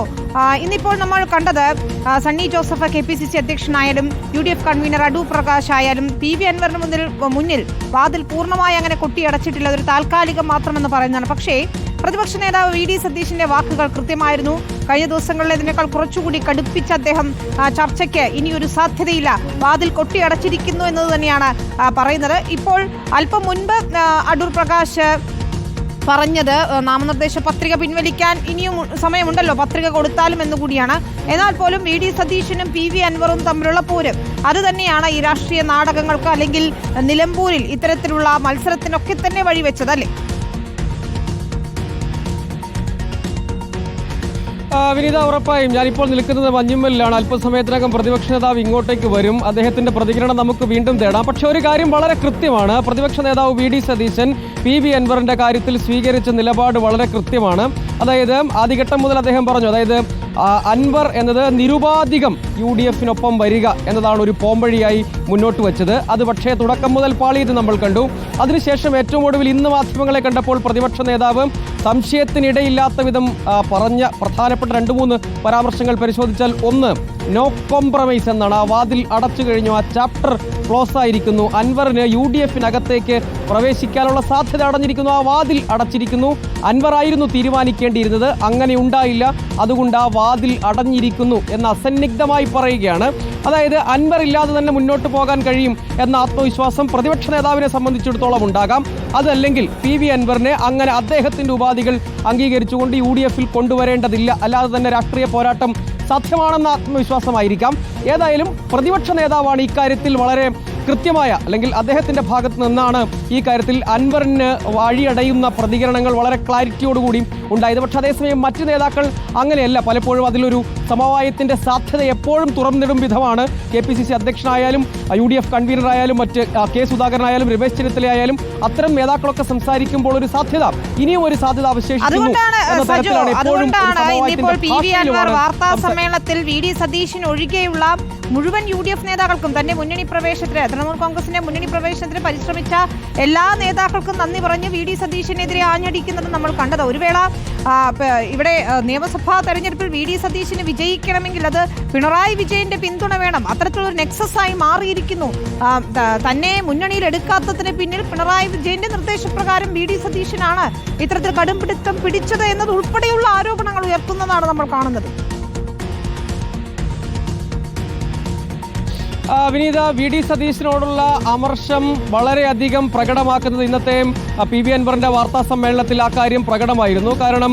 അറിയാലോ ഇന്നിപ്പോൾ നമ്മൾ കണ്ടത് Sunny Joseph K P C C അധ്യക്ഷനായാലും U D F convener Adoor Prakash ആയാലും പി വി അൻവറിന് മുന്നിൽ മുന്നിൽ വാതിൽ പൂർണമായി അങ്ങനെ കൊട്ടി അടച്ചിട്ടില്ല അതൊരു താൽക്കാലികം മാത്രമെന്ന് പറയുന്നതാണ്. പക്ഷേ പ്രതിപക്ഷ നേതാവ് വി ഡി സതീഷിന്റെ വാക്കുകൾ കൃത്യമായിരുന്നു. കഴിഞ്ഞ ദിവസങ്ങളിൽ ഇതിനേക്കാൾ കുറച്ചുകൂടി കടുപ്പിച്ച അദ്ദേഹം ചർച്ചയ്ക്ക് ഇനിയൊരു സാധ്യതയില്ല. വാതിൽ കൊട്ടിയടച്ചിരിക്കുന്നു എന്നത് തന്നെയാണ് പറയുന്നത്. ഇപ്പോൾ അല്പം മുൻപ് അടൂർ പ്രകാശ് പറഞ്ഞത്. നാമനിർദ്ദേശ പത്രിക പിൻവലിക്കാൻ ഇനിയും സമയമുണ്ടല്ലോ. പത്രിക കൊടുത്താലും എന്നുകൂടിയാണ് എന്നാൽ പോലും വി ഡി സതീശനും പി വി അൻവറും തമ്മിലുള്ള പോര്. അത് തന്നെയാണ് ഈ രാഷ്ട്രീയ നാടകങ്ങൾക്ക് അല്ലെങ്കിൽ നിലമ്പൂരിൽ ഇത്തരത്തിലുള്ള മത്സരത്തിനൊക്കെ തന്നെ വഴിവെച്ചത് അല്ലേ? വിനീത ഉറപ്പായും. ഞാനിപ്പോൾ നിൽക്കുന്നത് മഞ്ഞുമ്മലിലാണ് അല്പസമയത്തിനകം പ്രതിപക്ഷ നേതാവ് ഇങ്ങോട്ടേക്ക് വരും. അദ്ദേഹത്തിന്റെ പ്രതികരണം നമുക്ക് വീണ്ടും തേടാം. പക്ഷെ ഒരു കാര്യം വളരെ കൃത്യമാണ്. പ്രതിപക്ഷ നേതാവ് V D Satheesan P V അൻവറിന്റെ കാര്യത്തിൽ സ്വീകരിച്ച നിലപാട് വളരെ കൃത്യമാണ്. അതായത് ആദ്യഘട്ടം മുതൽ അദ്ദേഹം പറഞ്ഞു അതായത് അൻവർ എന്നത് നിരുപാധികം യു ഡി എഫിനൊപ്പം വരിക എന്നതാണ് ഒരു പോംവഴിയായി മുന്നോട്ട് വെച്ചത്. അത് പക്ഷേ തുടക്കം മുതൽ പാളിയത് നമ്മൾ കണ്ടു. അതിനുശേഷം ഏറ്റവും ഒടുവിൽ ഇന്ന് മാധ്യമങ്ങളെ കണ്ടപ്പോൾ പ്രതിപക്ഷ നേതാവ് സംശയത്തിനിടയില്ലാത്ത വിധം പറഞ്ഞ പ്രധാനപ്പെട്ട രണ്ട് മൂന്ന് പരാമർശങ്ങൾ പരിശോധിച്ചാൽ ഒന്ന് നോ കോംപ്രമൈസ് എന്നാണ്. ആ വാതിൽ അടച്ചു കഴിഞ്ഞു. ആ ചാപ്റ്റർ ക്ലോസ് ആയിരിക്കുന്നു. അൻവറിന് യു ഡി എഫിനകത്തേക്ക് പ്രവേശിക്കാനുള്ള സാധ്യത അടഞ്ഞിരിക്കുന്നു. ആ വാതിൽ അടച്ചിരിക്കുന്നു. അൻവർ ആയിരുന്നു തീരുമാനിക്കേണ്ടിയിരുന്നത്. അങ്ങനെ ഉണ്ടായില്ല. അതുകൊണ്ട് ആ വാതിൽ അടഞ്ഞിരിക്കുന്നു എന്ന് അസന്നിഗ്ധമായി പറയുകയാണ്. അതായത് അൻവർ ഇല്ലാതെ തന്നെ മുന്നോട്ട് പോകാൻ കഴിയും എന്ന ആത്മവിശ്വാസം പ്രതിപക്ഷ നേതാവിനെ സംബന്ധിച്ചിടത്തോളം ഉണ്ടാകാം. അതല്ലെങ്കിൽ പി വി അൻവറിനെ അങ്ങനെ അദ്ദേഹത്തിന്റെ ഉപാധികൾ അംഗീകരിച്ചുകൊണ്ട് യു ഡി എഫിൽ കൊണ്ടുവരേണ്ടതില്ല. അല്ലാതെ തന്നെ രാഷ്ട്രീയ പോരാട്ടം സാധ്യമാണെന്ന ആത്മവിശ്വാസമായിരിക്കാം. ഏതായാലും പ്രതിപക്ഷ നേതാവാണ് ഇക്കാര്യത്തിൽ വളരെ കൃത്യമായ അല്ലെങ്കിൽ അദ്ദേഹത്തിന്റെ ഭാഗത്ത് നിന്നാണ് ഈ കാര്യത്തിൽ അൻവറിന് വഴിയടയുന്ന പ്രതികരണങ്ങൾ വളരെ ക്ലാരിറ്റിയോടുകൂടി ഉണ്ടായത്. പക്ഷേ അതേസമയം മറ്റ് നേതാക്കൾ അങ്ങനെയല്ല. പലപ്പോഴും അതിലൊരു സമവായത്തിന്റെ സാധ്യത എപ്പോഴും തുറന്നിടും വിധമാണ് കെ പി സി സി അധ്യക്ഷനായാലും യു ഡി എഫ് കൺവീനറായാലും മറ്റ് കെ സുധാകരനായാലും രമേശ് ചെന്നിത്തലയായാലും അത്തരം നേതാക്കളൊക്കെ സംസാരിക്കുമ്പോൾ ഒരു സാധ്യത ഇനിയും ഒരു സാധ്യത അവശേഷിക്കുന്നു സമ്മേളനത്തിൽ വി ഡി സതീശൻ ഒഴികെയുള്ള മുഴുവൻ യു ഡി എഫ് നേതാക്കൾക്കും തന്നെ മുന്നണി പ്രവേശനത്തിന് തൃണമൂൽ കോൺഗ്രസിന്റെ മുന്നണി പ്രവേശനത്തിന് പരിശ്രമിച്ച എല്ലാ നേതാക്കൾക്കും നന്ദി പറഞ്ഞ് വി ഡി സതീഷിനെതിരെ ആഞ്ഞടിക്കുന്നത് നമ്മൾ കണ്ടത്. ഒരു വേള ഇവിടെ നിയമസഭാ തെരഞ്ഞെടുപ്പിൽ വി ഡി സതീഷിന് വിജയിക്കണമെങ്കിൽ അത് പിണറായി വിജയന്റെ പിന്തുണ വേണം. അത്തരത്തിലൊരു നെക്സസ് ആയി മാറിയിരിക്കുന്നു തന്നെ മുന്നണിയിൽ എടുക്കാത്തതിന് പിന്നിൽ പിണറായി വിജയന്റെ നിർദ്ദേശപ്രകാരം വി ഡി സതീശനാണ് ഇത്തരത്തിൽ കടുംപിടുത്തം പിടിച്ചത് എന്നത് ഉൾപ്പെടെയുള്ള ആരോപണങ്ങൾ ഉയർത്തുന്നതാണ് നമ്മൾ കാണുന്നത്. വിനീത വി ഡി സതീശനോടുള്ള അമർഷം വളരെയധികം പ്രകടമാക്കുന്നത് ഇന്നത്തെ പി വി അൻവറിന്റെ വാർത്താ സമ്മേളനത്തിൽ ആ കാര്യം പ്രകടമായിരുന്നു. കാരണം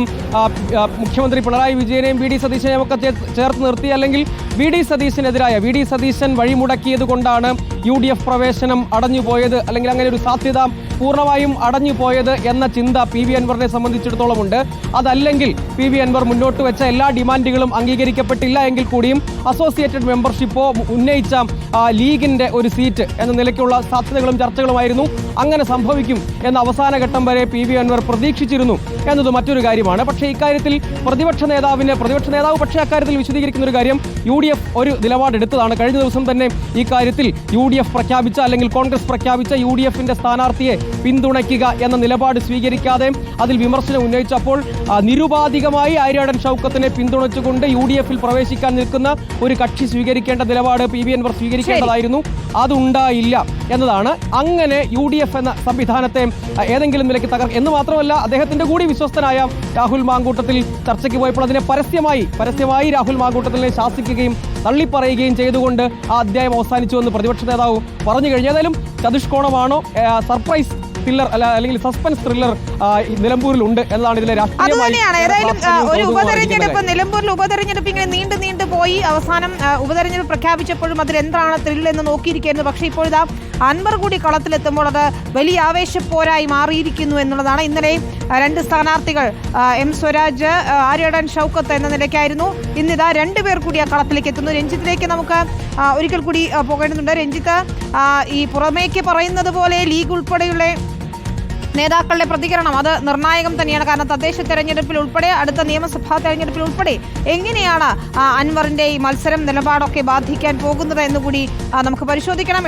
മുഖ്യമന്ത്രി പിണറായി വിജയനെയും വി ഡി സതീശനെയും ഒക്കെ ചേർത്ത് നിർത്തി അല്ലെങ്കിൽ വി ഡി സതീശനെതിരായ വി ഡി സതീശൻ വഴിമുടക്കിയത് കൊണ്ടാണ് യു ഡി എഫ് പ്രവേശനം അടഞ്ഞുപോയത് അല്ലെങ്കിൽ അങ്ങനെ ഒരു സാധ്യത പൂർണമായും അടഞ്ഞുപോയത് എന്ന ചിന്ത പി വി അൻവറിനെ സംബന്ധിച്ചിടത്തോളം ഉണ്ട് അതല്ലെങ്കിൽ പി വി അൻവർ മുന്നോട്ട് വെച്ച എല്ലാ ഡിമാൻഡുകളും അംഗീകരിക്കപ്പെട്ടില്ല എങ്കിൽ കൂടിയും അസോസിയേറ്റഡ് മെമ്പർഷിപ്പോ ഉന്നയിച്ച ലീഗിന്റെ ഒരു സീറ്റ് എന്ന നിലയ്ക്കുള്ള സാധ്യതകളും ചർച്ചകളുമായിരുന്നു. അങ്ങനെ സംഭവിക്കും എന്ന അവസാന ഘട്ടം വരെ പി വി അൻവർ പ്രതീക്ഷിച്ചിരുന്നു എന്നത് മറ്റൊരു കാര്യമാണ്. പക്ഷേ ഇക്കാര്യത്തിൽ പ്രതിപക്ഷ നേതാവിന് പ്രതിപക്ഷ നേതാവ് പക്ഷേ അക്കാര്യത്തിൽ വിശദീകരിക്കുന്ന ഒരു കാര്യം യു ഡി എഫ് ഒരു നിലപാടെടുത്തതാണ്. കഴിഞ്ഞ ദിവസം തന്നെ ഈ കാര്യത്തിൽ യു ഡി എഫ് പ്രഖ്യാപിച്ച അല്ലെങ്കിൽ കോൺഗ്രസ് പ്രഖ്യാപിച്ച യു ഡി എഫിന്റെ സ്ഥാനാർത്ഥിയെ പിന്തുണയ്ക്കുക എന്ന നിലപാട് സ്വീകരിക്കാതെ അതിൽ വിമർശനം ഉന്നയിച്ചപ്പോൾ നിരുപാധികമായി ആര്യാടൻ ഷൗക്കത്തിനെ പിന്തുണച്ചുകൊണ്ട് യു ഡി എഫിൽ പ്രവേശിക്കാൻ നിൽക്കുന്ന ഒരു കക്ഷി സ്വീകരിക്കേണ്ട നിലപാട് പി വി അൻവർ സ്വീകരിക്കേണ്ടതായിരുന്നു. അതുണ്ടായില്ല എന്നതാണ് അങ്ങനെ യു ഡി എഫ് എന്ന സംവിധാനത്തെ ഏതെങ്കിലും നിലയ്ക്ക് തകർ എന്ന് മാത്രമല്ല അദ്ദേഹത്തിന്റെ കൂടി വിശ്വസ്തനായ രാഹുൽ മാങ്കൂട്ടത്തിൽ ചർച്ചയ്ക്ക് പോയപ്പോൾ അതിനെ പരസ്യമായി പരസ്യമായി രാഹുൽ മാങ്കൂട്ടത്തിനെ ശാസിക്കുകയും തള്ളിപ്പറയുകയും ചെയ്തുകൊണ്ട് ആ അധ്യായം അവസാനിച്ചു എന്ന് പ്രതിപക്ഷ നേതാവ് പറഞ്ഞു കഴിഞ്ഞു. ഏതായാലും ചതുഷ്കോണമാണോ സർപ്രൈസ് ത്രില്ലർ അല്ല അല്ലെങ്കിൽ സസ്പെൻസ് ത്രില്ലർ നിലമ്പൂരിൽ ഉണ്ട് നിലമ്പൂരിലുണ്ട് എന്നതാണ് ഇതിലെ അത് രാഷ്ട്രീയമായി തന്നെയാണ് ഏറെ ഏതായാലും ഒരു ഉപതെരഞ്ഞെടുപ്പ് നിലമ്പൂരിൽ ഉപതെരഞ്ഞെടുപ്പ് ഇങ്ങനെ നീണ്ടു നീണ്ടു പോയി. അവസാനം ഉപതെരഞ്ഞെടുപ്പ് പ്രഖ്യാപിച്ചപ്പോഴും അതിൽ എന്താണ് ത്രില്ലെന്ന് നോക്കിയിരിക്കുന്നു. പക്ഷേ ഇപ്പോഴിതാ അൻവർ കൂടി കളത്തിലെത്തുമ്പോൾ അത് വലിയ ആവേശപ്പോരായി മാറിയിരിക്കുന്നു എന്നുള്ളതാണ്. ഇന്നലെ രണ്ട് സ്ഥാനാർത്ഥികൾ എം സ്വരാജ് ആര്യടൻ ഷൗക്കത്ത് എന്ന നിലയ്ക്കായിരുന്നു. ഇന്നിതാ രണ്ടുപേർ കൂടി ആ കളത്തിലേക്ക് എത്തുന്നു. രഞ്ജിത്തിലേക്ക് നമുക്ക് ഒരിക്കൽ കൂടി പോകേണ്ടതുണ്ട്. രഞ്ജിത്ത് ഈ പുറമേക്ക് പറയുന്നത് പോലെ ലീഗ് ഉൾപ്പെടെയുള്ള നേതാക്കളുടെ പ്രതികരണം അത് നിർണായകം തന്നെയാണ്. കാരണം തദ്ദേശ തെരഞ്ഞെടുപ്പിൽ ഉൾപ്പെടെ അടുത്ത നിയമസഭാ തെരഞ്ഞെടുപ്പിൽ ഉൾപ്പെടെ എങ്ങനെയാണ് അൻവറിന്റെ ഈ മത്സരം നിലപാടൊക്കെ ബാധിക്കാൻ പോകുന്നത് എന്നുകൂടി നമുക്ക് പരിശോധിക്കണം.